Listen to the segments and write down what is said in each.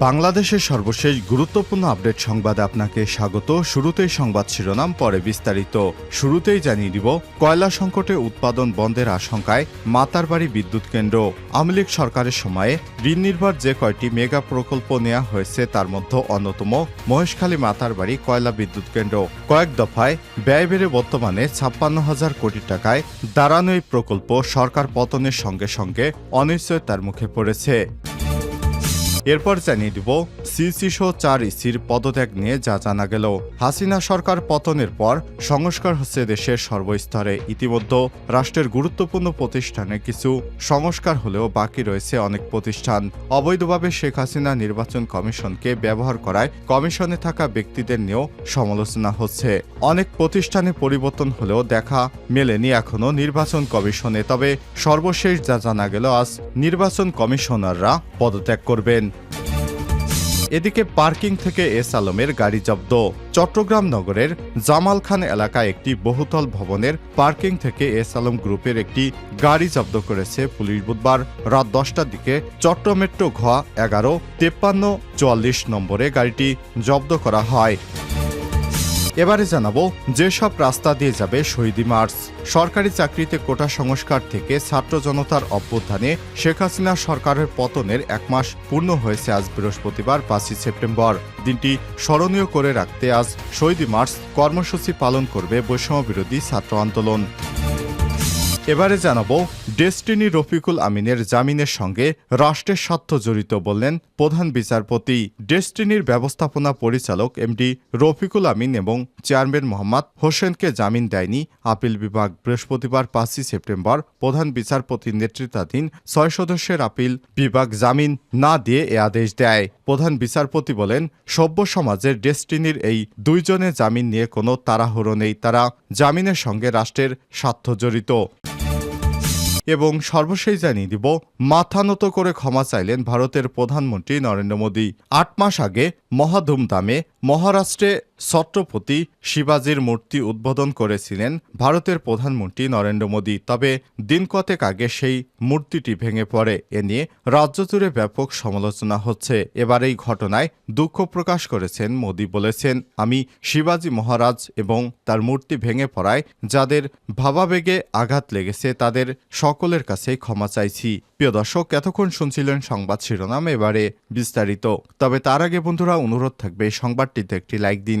বাংলাদেশের সর্বশেষ গুরুত্বপূর্ণ আপডেট সংবাদে আপনাকে স্বাগত। শুরুতেই সংবাদ শিরোনাম, পরে বিস্তারিত। শুরুতেই জানিয়ে দিব, কয়লা সংকটে উৎপাদন বন্ধের আশঙ্কায় মাতারবাড়ি বিদ্যুৎ কেন্দ্র। আওয়ামী লীগ সরকারের সময়ে ঋণ নির্ভর যে কয়টি মেগা প্রকল্প নেওয়া হয়েছে তার মধ্যে অন্যতম মহেশখালী মাতারবাড়ি কয়লা বিদ্যুৎ কেন্দ্র। কয়েক দফায় ব্যয় বেড়ে বর্তমানে ছাপ্পান্ন হাজার কোটি টাকায় দাঁড়ানো এই প্রকল্প সরকার পতনের সঙ্গে সঙ্গে অনিশ্চয়তার মুখে পড়েছে। এরপর জানিয়ে দিব, সিসি সহ চার ইসির পদত্যাগ নিয়ে যা জানা গেল। হাসিনা সরকার পতনের পর সংস্কার হচ্ছে দেশের সর্বস্তরে। ইতিমধ্যে রাষ্ট্রের গুরুত্বপূর্ণ প্রতিষ্ঠানে কিছু সংস্কার হলেও বাকি রয়েছে অনেক প্রতিষ্ঠান। অবৈধভাবে শেখ হাসিনা নির্বাচন কমিশনকে ব্যবহার করায় কমিশনে থাকা ব্যক্তিদের নিয়েও সমালোচনা হচ্ছে। অনেক প্রতিষ্ঠানে পরিবর্তন হলেও দেখা মেলেনি এখনও নির্বাচন কমিশনে। তবে সর্বশেষ যা জানা গেল, আজ নির্বাচন কমিশনাররা পদত্যাগ করবেন। এদিকে পার্কিং থেকে এস আলমের গাড়ি জব্দ। চট্টগ্রাম নগরের জামাল খান এলাকায় একটি বহুতল ভবনের পার্কিং থেকে এস আলম গ্রুপের একটি গাড়ি জব্দ করেছে পুলিশ বুধবার রাত দশটার দিকে চট্টমেট্রো ঘ এগারো তেপ্পান্ন চুয়াল্লিশ নম্বরে গাড়িটি জব্দ করা হয়। এবারে জানাব, যেসব রাস্তা দিয়ে যাবে শহীদি মার্চ। সরকারি চাকরিতে কোটা সংস্কার থেকে ছাত্র জনতার অভ্যুত্থানে শেখ হাসিনা সরকারের পতনের এক মাস পূর্ণ হয়েছে আজ বৃহস্পতিবার, পাঁচই সেপ্টেম্বর। দিনটি স্মরণীয় করে রাখতে আজ শহীদি মার্চ কর্মসূচি পালন করবে বৈষম্য বিরোধী ছাত্র আন্দোলন। এবারে জানাব ডেস্টিনি রফিকুল আমিনের জামিনের সঙ্গে রাষ্ট্রের স্বার্থ জড়িত বললেন প্রধান বিচারপতি। ডেস্টিনির ব্যবস্থাপনা পরিচালক এমডি রফিকুল আমিন এবং চেয়ারম্যান মোহাম্মদ হোসেনকে জামিন দেয়নি। আপিল বিভাগ বৃহস্পতিবার পাঁচই সেপ্টেম্বর প্রধান বিচারপতির নেতৃত্বাধীন ছয় সদস্যের আপিল বিভাগ জামিন না দিয়ে এ আদেশ দেয়। প্রধান বিচারপতি বলেন, সভ্য সমাজের ডেস্টিনির এই দুইজনে জামিন নিয়ে কোনো তাড়াহুড়ো নেই। তারা জামিনের সঙ্গে রাষ্ট্রের স্বার্থ জড়িত। এবং সর্বশেষ জানিয়ে দিব, মাথা নত করে ক্ষমা চাইলেন ভারতের প্রধানমন্ত্রী নরেন্দ্র মোদী। আট মাস আগে মহাধুমধামে মহারাষ্ট্রে ছত্রপতি শিবাজির মূর্তি উদ্বোধন করেছিলেন ভারতের প্রধানমন্ত্রী নরেন্দ্র মোদী। তবে দিন কতেক আগে সেই মূর্তিটি ভেঙে পড়ে। এ নিয়ে রাজ্য জুড়ে ব্যাপক সমালোচনা হচ্ছে। এবার এই ঘটনায় দুঃখ প্রকাশ করেছেন মোদী বলেছেন, আমি শিবাজি মহারাজ এবং তার মূর্তি ভেঙে পড়ায় যাদের ভাবাবেগে আঘাত লেগেছে তাদের সকলের কাছেই ক্ষমা চাইছি। প্রিয় দর্শক, এতক্ষণ শুনছিলেন সংবাদ শিরোনাম, এবারে বিস্তারিত। তবে তার আগে বন্ধুরা, অনুরোধ থাকবে, সংবাদটিতে একটি লাইক দিন।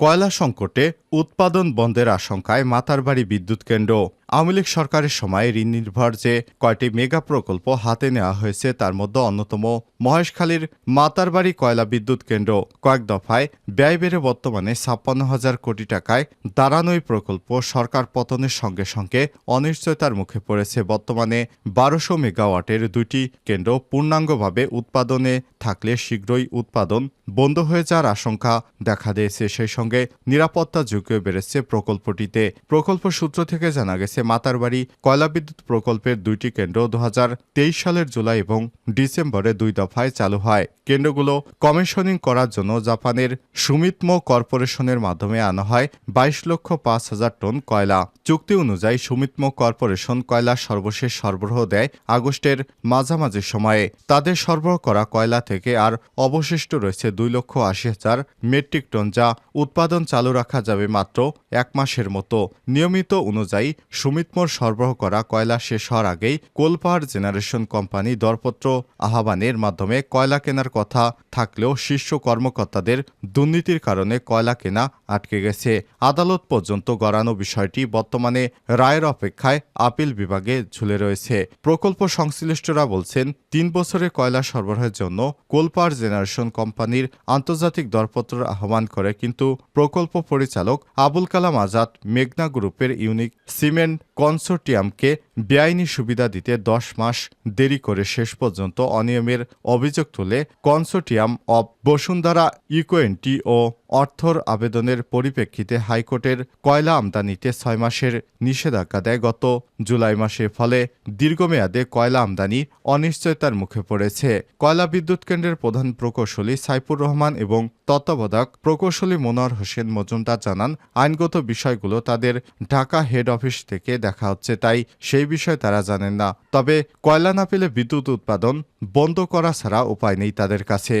কয়লা সংকটে উৎপাদন বন্ধের আশঙ্কায় মাতারবাড়ি বিদ্যুৎ কেন্দ্র। আওয়ামী লীগ সরকারের সময় ঋণ নির্ভর যে কয়টি মেগা প্রকল্প হাতে নেওয়া হয়েছে তার মধ্যে অন্যতম মহেশখালীর মাতারবাড়ি কয়লা বিদ্যুৎ কেন্দ্র। কয়েক দফায় ব্যয় বেড়ে বর্তমানে ছাপ্পান্ন হাজার কোটি টাকায় দাঁড়ানো প্রকল্প সরকার পতনের সঙ্গে সঙ্গে অনিশ্চয়তার মুখে পড়েছে। বর্তমানে বারোশো মেগাওয়াটের দুইটি কেন্দ্র পূর্ণাঙ্গভাবে উৎপাদনে থাকলে শীঘ্রই উৎপাদন বন্ধ হয়ে যাওয়ার আশঙ্কা দেখা দিয়েছে। সেই সঙ্গে নিরাপত্তা ঝুঁকিও বেড়েছে প্রকল্পটিতে। প্রকল্প সূত্র থেকে জানা গেছে, মাতারবাড়ি কয়লা বিদ্যুৎ প্রকল্পের দুইটি কেন্দ্র দু হাজার তেইশ সালের জুলাই এবং ডিসেম্বরে দুই দফায় চালু হয়। কেন্দ্রগুলো কমিশনিং করার জন্য জাপানের সুমিতমো কর্পোরেশনের মাধ্যমে আনা হয় বাইশ লক্ষ পাঁচ হাজার টন কয়লা। চুক্তি অনুযায়ী সুমিতমো কর্পোরেশন কয়লা সর্বশেষ সরবরাহ দেয় আগস্টের মাঝামাঝি সময়ে। তাদের সরবরাহ করা কয়লা থেকে আর অবশিষ্ট রয়েছে দুই লক্ষ আশি হাজার মেট্রিক টন, যা উৎপাদন চালু রাখা যাবে মাত্র এক মাসের মতো। নিয়মিত অনুযায়ী সুমিতমোর সরবরাহ করা কয়লা শেষ হওয়ার আগেই কোলপাহাড় জেনারেশন কোম্পানি দরপত্র আহ্বানের মাধ্যমে কয়লা কেনার কথা থাকলেও শীর্ষ কর্মকর্তাদের দুর্নীতির কারণে কয়লা কেনা আটকে গেছে। আদালত পর্যন্ত গড়ানো বিষয়টি বর্তমানে রায়ের অপেক্ষায় আপিল বিভাগে ঝুলে রয়েছে। প্রকল্প সংশ্লিষ্টরা বলছেন, তিন বছরে কয়লা সরবরাহের জন্য কোলপাহাড় জেনারেশন কোম্পানির আন্তর্জাতিক দরপত্র আহ্বান করে, কিন্তু প্রকল্প পরিচালক আবুল কালাম আজাদ মেঘনা গ্রুপের ইউনিক সিমেন্ট কনসোর্টিয়ামকে বেআইনি সুবিধা দিতে দশ মাস দেরি করে শেষ পর্যন্ত অনিয়মের অভিযোগ তুলে কনসোর্টিয়াম অব বসুন্ধরা ইকোয়েন্টি ও অর্থর আবেদনের পরিপ্রেক্ষিতে হাইকোর্টের কয়লা আমদানিতে ছয় মাসের নিষেধাজ্ঞা দেয় গত জুলাই মাসে ফলে দীর্ঘমেয়াদে কয়লা আমদানি অনিশ্চয়তার মুখে পড়েছে। কয়লা বিদ্যুৎ কেন্দ্রের প্রধান প্রকৌশলী সাইফুর রহমান এবং তত্ত্বাবধায়ক প্রকৌশলী মনোয়ার হোসেন মজুমদার জানান, আইনগত বিষয়গুলো তাদের ঢাকা হেড অফিস থেকে দেখা হচ্ছে, তাই সেই বিষয়ে তারা জানেন না। তবে কয়লা না পেলে বিদ্যুৎ উৎপাদন বন্ধ করা ছাড়া উপায় নেই তাদের কাছে।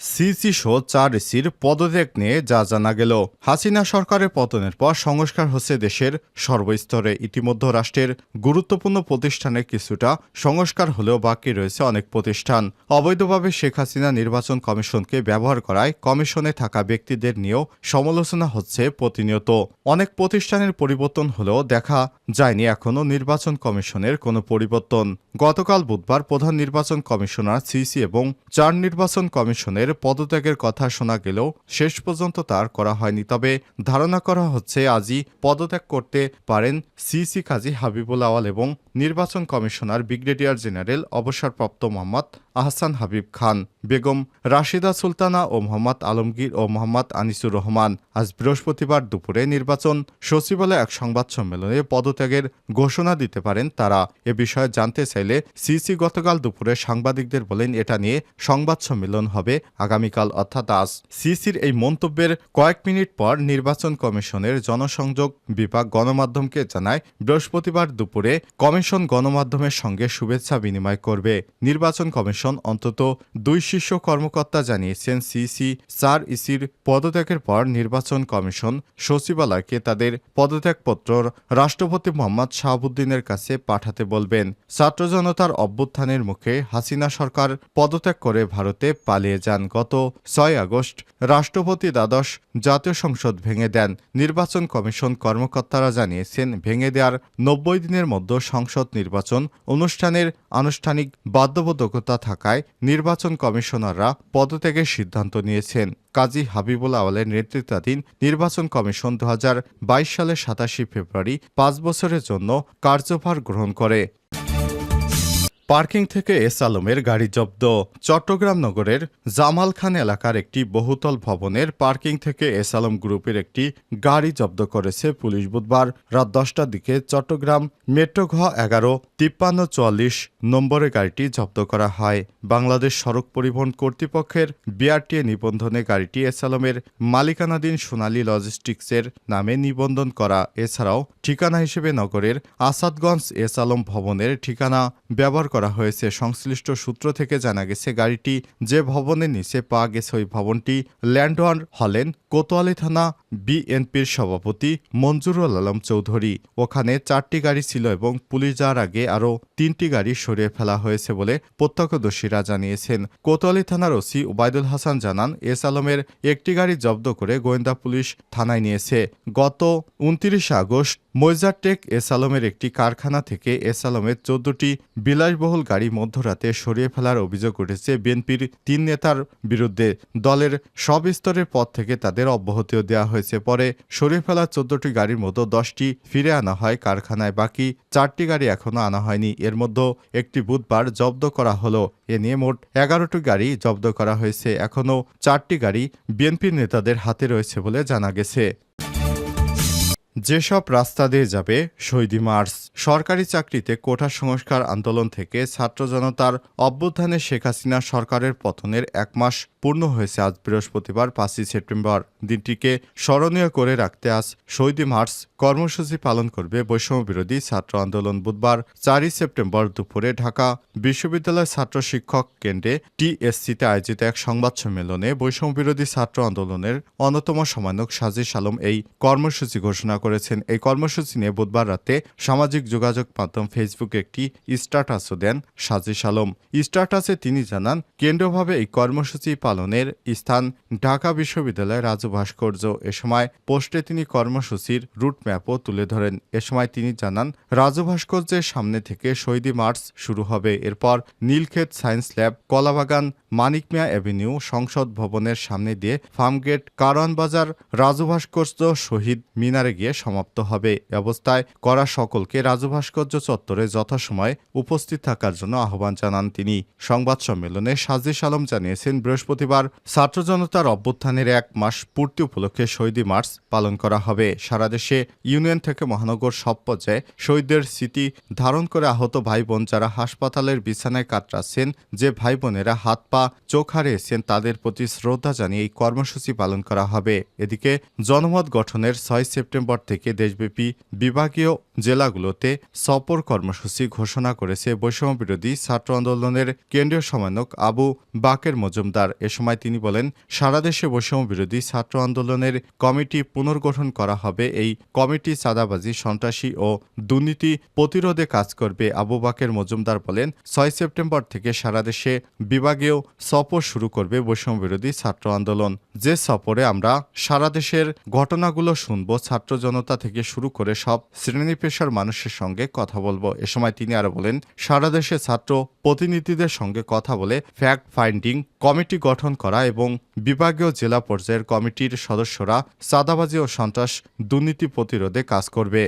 সিসি শো চার এসির পদত্যাগ নিয়ে যা জানা গেল। হাসিনা সরকারের পতনের পর সংস্কার হচ্ছে দেশের সর্বস্তরে। ইতিমধ্যে রাষ্ট্রের গুরুত্বপূর্ণ প্রতিষ্ঠানে কিছুটা সংস্কার হলেও বাকি রয়েছে অনেক প্রতিষ্ঠান। অবৈধভাবে শেখ হাসিনা নির্বাচন কমিশনকে ব্যবহার করায় কমিশনে থাকা ব্যক্তিদের নিয়েও সমালোচনা হচ্ছে প্রতিনিয়ত। অনেক প্রতিষ্ঠানের পরিবর্তন হলেও দেখা যায়নি এখনও নির্বাচন কমিশনের কোনো পরিবর্তন। গতকাল বুধবার প্রধান নির্বাচন কমিশনার সিসি এবং চার নির্বাচন কমিশনের পদত্যাগের কথা শোনা গেলেও শেষ পর্যন্ত তার করা হয়নি। তবে ধারণা করা হচ্ছে আজই পদত্যাগ করতে পারেন সিসি কাজী হাবিবুল আওয়াল এবং নির্বাচন কমিশনার ব্রিগেডিয়ার জেনারেল অবসরপ্রাপ্ত মোহাম্মদ আহসান হাবিব খান, বেগম রাশিদা সুলতানা ও মোহাম্মদ আলমগীর ও মোহাম্মদ আনিসুর রহমান। আজ বৃহস্পতিবার দুপুরে নির্বাচন, সচিবালয়ে এক সংবাদ সম্মেলনে পদত্যাগের ঘোষণা দিতে পারেন তারা। এ বিষয়ে জানতে চাইলে সিসি গতকাল দুপুরে সাংবাদিকদের বলেন, এটা নিয়ে সংবাদ সম্মেলন হবে আগামীকাল। অর্থাৎ আজ সিসির এই মন্তব্যের কয়েক মিনিট পর নির্বাচন কমিশনের জনসংযোগ বিভাগ গণমাধ্যমকে জানায়, বৃহস্পতিবার দুপুরে কমিশন গণমাধ্যমের সঙ্গে শুভেচ্ছা বিনিময় করবে। নির্বাচন কমিশন অন্তত দুই শীর্ষ কর্মকর্তা জানিয়েছেন সিসি চার ইসির পদত্যাগের পর নির্বাচন কমিশন সচিবালয়কে তাদের পদত্যাগপত্র রাষ্ট্রপতি মোহাম্মদ শাহাবুদ্দিনের কাছে পাঠাতে বলবেন। ছাত্র জনতার অভ্যুত্থানের মুখে হাসিনা সরকার পদত্যাগ করে ভারতে পালিয়ে যান। গত ছয় আগস্ট রাষ্ট্রপতি দ্বাদশ জাতীয় সংসদ ভেঙে দেন। নির্বাচন কমিশন কর্মকর্তারা জানিয়েছেন ভেঙে দেওয়ার নব্বই দিনের মধ্যে সংসদ নির্বাচন অনুষ্ঠানের আনুষ্ঠানিক বাধ্যবাধকতা থাকায় নির্বাচন কমিশনাররা পদত্যাগের সিদ্ধান্ত নিয়েছেন। কাজী হাবিবুল আওয়ালের নেতৃত্বাধীন নির্বাচন কমিশন দু হাজার বাইশ সালের সাতাশি ফেব্রুয়ারি পাঁচ বছরের জন্য কার্যভার গ্রহণ করে। পার্কিং থেকে এস আলমের গাড়ি জব্দ। চট্টগ্রাম নগরের জামাল খান এলাকার একটি বহুতল ভবনের পার্কিং থেকে এস আলম গ্রুপের একটি গাড়ি জব্দ করেছে পুলিশ বুধবার। রাত দশটার দিকে চট্টগ্রাম মেট্রো ঘ এগারো, তিপ্পান্ন চুয়াল্লিশ নম্বরে গাড়িটি জব্দ করা হয়। বাংলাদেশ সড়ক পরিবহন কর্তৃপক্ষের বিআরটিএ নিবন্ধনে গাড়িটি এস আলমের মালিকানাধীন সোনালী লজিস্টিক্সের নামে নিবন্ধন করা। এছাড়াও ঠিকানা হিসেবে নগরের আসাদগঞ্জ এস আলম ভবনের ঠিকানা ব্যবহার করা হয়েছে। সংশ্লিষ্ট সূত্র থেকে জানা গেছে, গাড়িটি যে ভবনের নিচে পা গেছে, ওই ভবনটি ল্যান্ডওয়ার হলেন কোতোয়ালি থানা বিএনপির সভাপতি মঞ্জুরুল আলম চৌধুরী। ওখানে চারটি গাড়ি ছিল এবং পুলিশ যাওয়ার আগে আরও তিনটি গাড়ি সরিয়ে ফেলা হয়েছে বলে প্রত্যক্ষদর্শীরা জানিয়েছেন। কোতোয়ালি থানার ওসি ওবায়দুল হাসান জানান, এস আলমের একটি গাড়ি জব্দ করে গোয়েন্দা পুলিশ থানায় নিয়েছে। গত উনত্রিশে আগস্ট মৈজারটেক এস আলমের একটি কারখানা থেকে এস আলমের চোদ্দটি বিলাসবহুল গাড়ি মধ্যরাতে সরিয়ে ফেলার অভিযোগ উঠেছে বিএনপির তিন নেতার বিরুদ্ধে। দলের সব স্তরের পদ থেকে তাদের অব্যাহতিও দেওয়া হয়েছে। পরে সরিয়ে ফেলা চোদ্দটি গাড়ির মধ্যে দশটি ফিরে আনা হয় কারখানায়, বাকি চারটি গাড়ি এখনও আনা হয়নি। এর মধ্যে একটি বুধবার জব্দ করা হলো। এ নিয়ে মোট এগারোটি গাড়ি জব্দ করা হয়েছে। এখনও চারটি গাড়ি বিএনপির নেতাদের হাতে রয়েছে বলে জানা গেছে। যেসব রাস্তা দিয়ে যাবে, শহীদি মার্চ। সরকারি চাকরিতে কোটা সংস্কার আন্দোলন থেকে ছাত্র জনতার অভ্যুত্থানে শেখ হাসিনা সরকারের পতনের এক মাস পূর্ণ হয়েছে আজ বৃহস্পতিবার, পাঁচই সেপ্টেম্বর। দিনটিকে স্মরণীয় করে রাখতে আজ শহীদি মার্চ কর্মসূচি পালন করবে বৈষম্য বিরোধী ছাত্র আন্দোলন বুধবার, চারই সেপ্টেম্বর দুপুরে ঢাকা বিশ্ববিদ্যালয় ছাত্র শিক্ষক কেন্দ্রে টিএসসিতে আয়োজিত এক সংবাদ সম্মেলনে বৈষম্য বিরোধী ছাত্র আন্দোলনের অন্যতম সমন্বয়ক সাজিস আলম এই কর্মসূচি ঘোষণা করেছেন। এই কর্মসূচি নিয়ে বুধবার রাতে সামাজিক যোগাযোগ মাধ্যম ফেসবুকে একটি স্ট্যাটাসও দেন সাজিশ আলম। স্ট্যাটাসে তিনি জানান, কেন্দ্রভাবে এই কর্মসূচি পালনের স্থান ঢাকা বিশ্ববিদ্যালয়ের রাজু ভাস্কর্য। এ সময় পোস্টে তিনি কর্মসূচির রুটম্যাপও তুলে ধরেন। এ সময় তিনি জানান, রাজু ভাস্কর্যের সামনে থেকে শহীদি মার্চ শুরু হবে। এরপর Nilkhet science lab, Kalabagan, Manik Mia avenue সংসদ ভবনের সামনে দিয়ে ফার্মগেট, কারওয়ান বাজার, রাজু ভাস্কর্য শহীদ মিনারে গিয়ে সমাপ্ত হবে। অবস্থায় করা সকলকে রাজু ভাস্কর্য চত্বরে যথাসময়ে উপস্থিত থাকার জন্য আহ্বান জানান তিনি। সংবাদ সম্মেলনে সাজিশ আলম জানিয়েছেন, বৃহস্পতিবার ছাত্র জনতার অভ্যুত্থানের এক মাস পূর্তি উপলক্ষে শহীদী মার্চ পালন করা হবে। সারা দেশে ইউনিয়ন থেকে মহানগর সব পর্যায়ে শহীদদের স্মৃতি ধারণ করে আহত ভাই বোন যারা হাসপাতালের বিছানায় কাতরাচ্ছেন, যে ভাই বোনেরা হাত পা, চোখ হারিয়েছেন, তাদের প্রতি শ্রদ্ধা জানিয়ে এই কর্মসূচি পালন করা হবে। এদিকে জনমত গঠনের ছয় সেপ্টেম্বর থেকে দেশব্যাপী বিভাগীয় জেলাগুলোতে সফর কর্মসূচি ঘোষণা করেছে বৈষম্য বিরোধী ছাত্র আন্দোলনের কেন্দ্রীয় সমন্বয়ক আবু বাকের মজুমদার। এ সময় তিনি বলেন, সারা দেশে বৈষম্য বিরোধী ছাত্র আন্দোলনের কমিটি পুনর্গঠন করা হবে। এই কমিটি চাঁদাবাজি, সন্ত্রাসী ও দুর্নীতি প্রতিরোধে কাজ করবে। আবু বাকের মজুমদার বলেন, ছয় সেপ্টেম্বর থেকে সারা দেশে বিভাগীয় সফর শুরু করবে বৈষম্য বিরোধী ছাত্র আন্দোলন। যে সফরে আমরা সারা দেশের ঘটনাগুলো শুনব, ছাত্র জনতা থেকে শুরু করে সব শ্রেণি পেশার মানুষের সঙ্গে কথা বলব। এ সময় তিনি আরও বলেন, সারা দেশে ছাত্র প্রতিনিধিদের সঙ্গে কথা বলে ফ্যাক্ট ফাইন্ডিং কমিটি গঠন করা এবং বিভাগীয় জেলা পর্যায়ের কমিটির সদস্যরা চাঁদাবাজি ও সন্ত্রাস দুর্নীতি প্রতিরোধে কাজ করবে।